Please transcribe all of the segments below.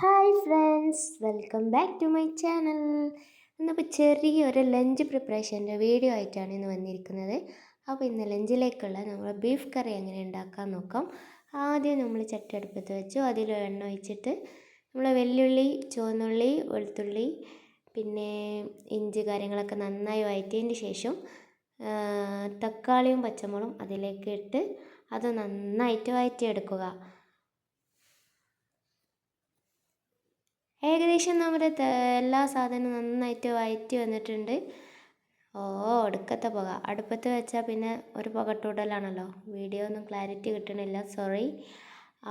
Hi friends welcome back to my channel ഇന്നിപ്പോൾ ചെറിയൊരു lunch പ്രിപ്പറേഷന്റെ video ആയിട്ടാണ് ഇന്ന് വന്നിരിക്കുന്നത്. അപ്പോൾ ഇന്ന് ലഞ്ചിലേക്കുള്ള നമ്മൾ ബീഫ് കറി എങ്ങനെ ഉണ്ടാക്കാൻ നോക്കാം. ആദ്യം നമ്മൾ ചട്ടി അടുപ്പത്ത് വെച്ചു. അതിൽ എണ്ണ ഒഴിച്ചിട്ട് നമ്മൾ വെല്ലുള്ളി ചുവന്നുള്ളി വെളുത്തുള്ളി പിന്നെ ഇഞ്ചി കാര്യങ്ങളൊക്കെ നന്നായി വഴറ്റിയതിന് ശേഷം തക്കാളിയും പച്ചമുളകും അതിലേക്ക് ഇട്ട് അത് നന്നായിട്ട് വഴറ്റിയെടുക്കുക. ഏകദേശം നമ്മുടെ എല്ലാ സാധനവും നന്നായിട്ട് വയറ്റി വന്നിട്ടുണ്ട്. ഓ ഒടുക്കത്തെ പുക. അടുപ്പത്ത് വെച്ചാൽ പിന്നെ ഒരു പുകട്ടൂടലാണല്ലോ വീഡിയോ ഒന്നും ക്ലാരിറ്റി കിട്ടണില്ല. സോറി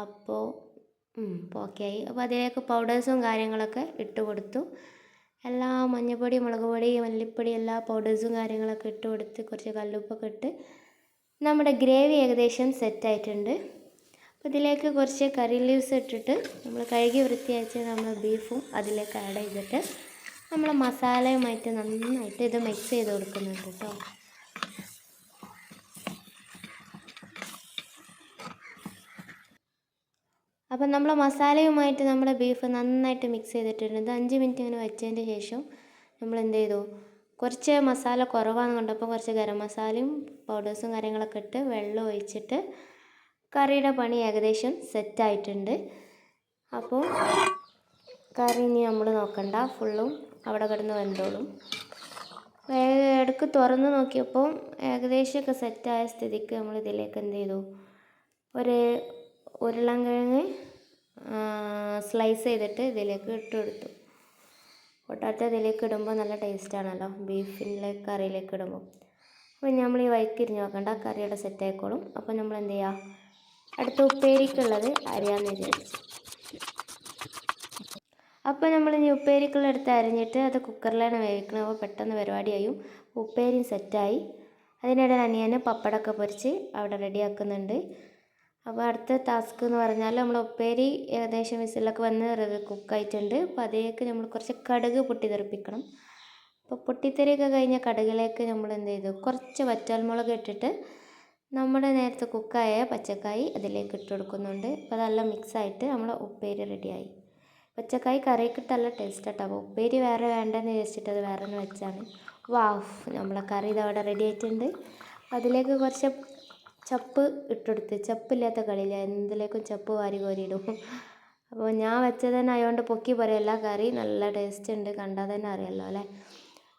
അപ്പോൾ ഓക്കെ ആയി. അപ്പോൾ അതിലേക്ക് പൗഡേഴ്സും കാര്യങ്ങളൊക്കെ ഇട്ട് കൊടുത്തു. എല്ലാ മഞ്ഞപ്പൊടി മുളക് പൊടി മല്ലിപ്പൊടി എല്ലാ പൗഡേഴ്സും കാര്യങ്ങളൊക്കെ ഇട്ട് കൊടുത്ത് കുറച്ച് കല്ലുപ്പൊക്കെ ഇട്ട് നമ്മുടെ ഗ്രേവി ഏകദേശം സെറ്റായിട്ടുണ്ട് ഇതിലേക്ക് കുറച്ച് കറി ലീവ്സ് ഇട്ടിട്ട് നമ്മൾ കഴുകി വൃത്തിയാച്ച് നമ്മൾ ബീഫും അതിലേക്ക് ആഡ് ചെയ്തിട്ട് നമ്മൾ മസാലയുമായിട്ട് നന്നായിട്ട് ഇത് മിക്സ് ചെയ്ത് കൊടുക്കുന്നുണ്ട് കേട്ടോ. അപ്പം നമ്മൾ മസാലയുമായിട്ട് നമ്മുടെ ബീഫ് നന്നായിട്ട് മിക്സ് ചെയ്തിട്ടുണ്ട്. അഞ്ച് മിനിറ്റ് ഇങ്ങനെ വെച്ചതിന് ശേഷം നമ്മൾ എന്ത് ചെയ്തു? കുറച്ച് മസാല കുറവാണെന്ന് കണ്ടപ്പോൾ കുറച്ച് ഗരം മസാലയും പൗഡേഴ്സും കാര്യങ്ങളൊക്കെ ഇട്ട് വെള്ളം ഒഴിച്ചിട്ട് കറിയുടെ പണി ഏകദേശം സെറ്റായിട്ടുണ്ട് അപ്പോൾ കറി ഇനി നമ്മൾ നോക്കണ്ട. ഫുള്ളും അവിടെ കിടന്ന് വെന്തോളും. ഇടയ്ക്ക് തുറന്ന് നോക്കിയപ്പോൾ ഏകദേശമൊക്കെ സെറ്റായ സ്ഥിതിക്ക് നമ്മൾ ഇതിലേക്ക് എന്ത് ചെയ്തു? ഒരു ഉരുളൻകിഴങ്ങ് സ്ലൈസ് ചെയ്തിട്ട് ഇതിലേക്ക് ഇട്ട് കൊടുത്തു. പൊട്ടാറ്റ ഇതിലേക്ക് ഇടുമ്പോൾ നല്ല ടേസ്റ്റാണല്ലോ ബീഫിന്റെ കറിയിലേക്ക് ഇടുമ്പോൾ അപ്പോൾ നമ്മൾ ഈ വൈക്കിരിഞ്ഞ് നോക്കണ്ട. കറിയുടെ സെറ്റായിക്കോളും അപ്പോൾ നമ്മൾ എന്ത് ചെയ്യുക അടുത്ത ഉപ്പേരിക്കുള്ളത് അരിയാന്ന് വിചാരിച്ചു. അപ്പോൾ നമ്മൾ ഇനി ഉപ്പേരിക്കുള്ള എടുത്ത് അരിഞ്ഞിട്ട് അത് കുക്കറിലാണ് വേവിക്കണം അപ്പോൾ പെട്ടെന്ന് പരിപാടിയായും. ഉപ്പേരിയും സെറ്റായി. അതിനിടെ അനിയന് പപ്പടമൊക്കെ പൊരിച്ച് അവിടെ റെഡിയാക്കുന്നുണ്ട്. അപ്പോൾ അടുത്ത ടാസ്ക് എന്ന് പറഞ്ഞാൽ നമ്മൾ ഉപ്പേരി ഏകദേശം വിസിലൊക്കെ വന്ന് കുക്കായിട്ടുണ്ട്. അപ്പോൾ അതിലേക്ക് നമ്മൾ കുറച്ച് കടുക് പൊട്ടിത്തെറിപ്പിക്കണം. അപ്പോൾ പൊട്ടിത്തെറിയൊക്കെ കഴിഞ്ഞ കടുകിലേക്ക് നമ്മൾ എന്ത് ചെയ്തു? കുറച്ച് വറ്റൽമുളക് ഇട്ടിട്ട് നമ്മുടെ നേരത്തെ കുക്കായ പച്ചക്കായി അതിലേക്ക് ഇട്ട് കൊടുക്കുന്നുണ്ട്. അപ്പോൾ അതെല്ലാം മിക്സായിട്ട് നമ്മുടെ ഉപ്പേരി റെഡിയായി പച്ചക്കായി കറിയൊക്കെ നല്ല ടേസ്റ്റ് കേട്ടോ അപ്പോൾ ഉപ്പേരി വേറെ വേണ്ടെന്ന് വിചാരിച്ചിട്ട് അത് വേറെ ഒന്ന് വെച്ചാണ്. വാഫ് നമ്മളെ കറി ഇതവിടെ റെഡി ആയിട്ടുണ്ട്. അതിലേക്ക് കുറച്ച് ചപ്പ് ഇട്ടെടുത്ത് ചപ്പില്ലാത്ത കളിയില്ല എന്തിലേക്കും ചപ്പ് വാരി കോരിയിടും അപ്പോൾ ഞാൻ വെച്ചത് തന്നെ ആയതുകൊണ്ട് പൊക്കി പറയല്ല കറി നല്ല ടേസ്റ്റ് ഉണ്ട്. കണ്ടാൽ തന്നെ അറിയാമല്ലോ അല്ലേ?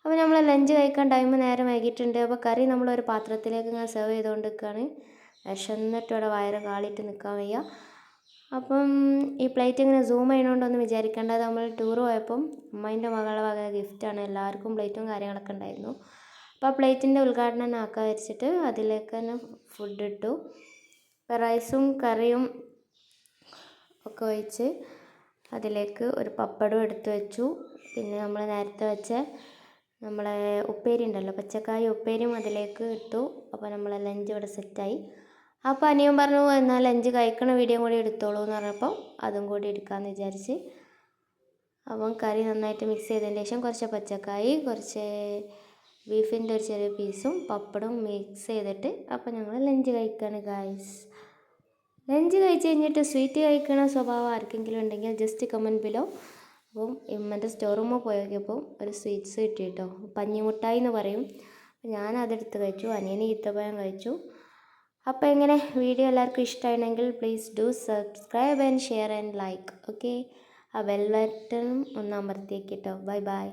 അപ്പോൾ നമ്മൾ ലഞ്ച് കഴിക്കാൻ ടൈം നേരം വൈകിട്ടുണ്ട്. അപ്പോൾ കറി നമ്മളൊരു പാത്രത്തിലേക്ക് ഇങ്ങനെ സെർവ് ചെയ്തുകൊണ്ട് നിൽക്കുകയാണ് വിശന്നിട്ട് അവിടെ വയറ് കാളിയിട്ട് നിൽക്കാൻ വയ്യ. അപ്പം ഈ പ്ലേറ്റ് ഇങ്ങനെ സൂം ചെയ്യണോണ്ടൊന്നും വിചാരിക്കേണ്ട. നമ്മൾ ടൂർ പോയപ്പം അമ്മേന്റെ മകളുടെ വക ഗിഫ്റ്റാണ് എല്ലാവർക്കും പ്ലേറ്റും കാര്യങ്ങളൊക്കെ ഉണ്ടായിരുന്നു. അപ്പോൾ ആ പ്ലേറ്റിന്റെ ഉദ്ഘാടനം തന്നെ ആക്കാൻ വെച്ചിട്ട് അതിലേക്ക് തന്നെ ഫുഡ് ഇട്ടു. റൈസും കറിയും ഒക്കെ ഒഴിച്ച് അതിലേക്ക് ഒരു പപ്പടം എടുത്തു വെച്ചു. പിന്നെ നമ്മൾ നേരത്തെ വെച്ച നമ്മളെ ഉപ്പേരി ഉണ്ടല്ലോ പച്ചക്കായ ഉപ്പേരിയും അതിലേക്ക് ഇട്ടു. അപ്പോൾ നമ്മളെ ലഞ്ച് ഇവിടെ സെറ്റായി അപ്പോൾ അനിയൻ പറഞ്ഞു എന്നാൽ ലഞ്ച് കഴിക്കണ വീഡിയോ കൂടി എടുത്തോളൂ എന്ന് പറഞ്ഞപ്പോൾ അതും കൂടി എടുക്കാമെന്ന് വിചാരിച്ച്. അപ്പം കറി നന്നായിട്ട് മിക്സ് ചെയ്തതിന് ശേഷം കുറച്ച് പച്ചക്കായി കുറച്ച് ബീഫിന്റെ ഒരു ചെറിയ പീസും പപ്പടും മിക്സ് ചെയ്തിട്ട് അപ്പോൾ ഞങ്ങൾ ലഞ്ച് കഴിക്കുകയാണ് ഗായ്സ് ലഞ്ച് കഴിച്ച് കഴിഞ്ഞിട്ട് സ്വീറ്റ് കഴിക്കണ സ്വഭാവം ആർക്കെങ്കിലും ഉണ്ടെങ്കിൽ ജസ്റ്റ് കമന്റ് ബിലോ അപ്പം ഇമ്മന്റെ സ്റ്റോർ റൂമിൽ പോയി നോക്കിയപ്പോൾ ഒരു സ്വീറ്റ്സ് കിട്ടി കേട്ടോ പഞ്ഞിമുട്ടായി എന്ന് പറയും. ഞാൻ അതെടുത്ത് കഴിച്ചു. അനിയന് ഈത്തപ്പഴം കഴിച്ചു. അപ്പോൾ എങ്ങനെ വീഡിയോ എല്ലാവർക്കും ഇഷ്ടമായിരുന്നെങ്കിൽ please do subscribe and share and like okay ആ ബെൽ ബട്ടണും ഒന്ന് അമർത്തിയേക്കിട്ടോ ബൈ ബൈ